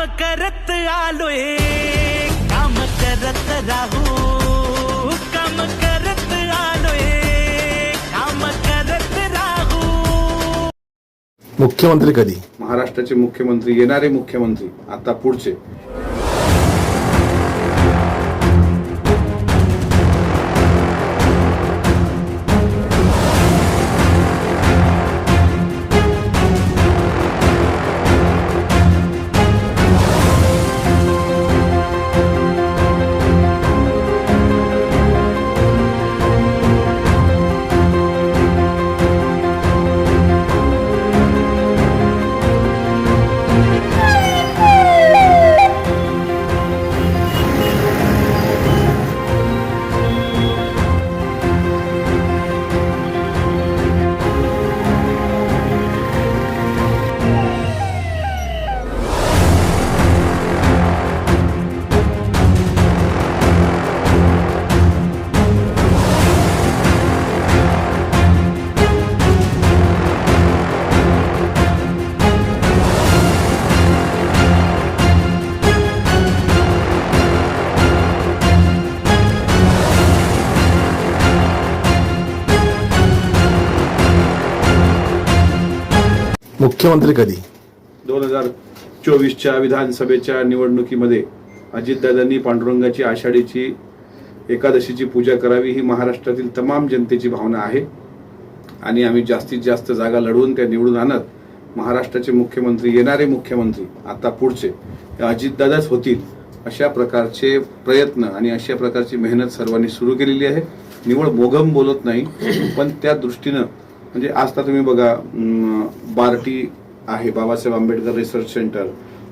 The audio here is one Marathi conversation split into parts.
काम करत आलोय. काम करत राहू. काम करत आलोय. काम करत राहू. मुख्यमंत्री कधी? महाराष्ट्राचे मुख्यमंत्री येणारे मुख्यमंत्री आता पुढचे. मुख्यमंत्री कधी? दोन हजार चोवीसच्या विधानसभेच्या निवडणुकीमध्ये अजितदादांनी पांडुरंगाची आषाढीची एकादशीची पूजा करावी ही महाराष्ट्रातील तमाम जनतेची भावना आहे. आणि आम्ही जास्तीत जास्त जागा लढवून त्या निवडून आणत महाराष्ट्राचे मुख्यमंत्री येणारे मुख्यमंत्री आता पुढचे अजितदादाच होतील अशा प्रकारचे प्रयत्न आणि अशा प्रकारची मेहनत सर्वांनी सुरू केलेली आहे. निवड मोघम बोलत नाही पण त्या दृष्टीनं म्हणजे आज तर तुम्ही बघा बार्टी आहे बाबासाहेब आंबेडकर रिसर्च सेंटर.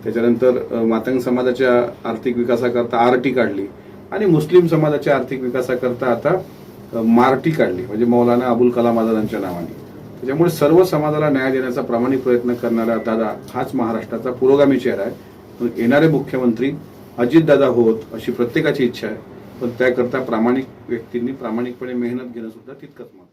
त्याच्यानंतर मातंग समाजाच्या आर्थिक विकासाकरता आरटी काढली आणि मुस्लिम समाजाच्या आर्थिक विकासाकरता आता मार्टी काढली म्हणजे मौलाना अबुल कलाम आझादांच्या नावाने. त्याच्यामुळे सर्व समाजाला न्याय देण्याचा प्रामाणिक प्रयत्न करणारा दादा हाच महाराष्ट्राचा पुरोगामी चेहरा आहे. येणारे मुख्यमंत्री अजितदादा होत अशी प्रत्येकाची इच्छा आहे. पण त्याकरता प्रामाणिक व्यक्तींनी प्रामाणिकपणे मेहनत घेणं सुद्धा तितकंच महत्त्व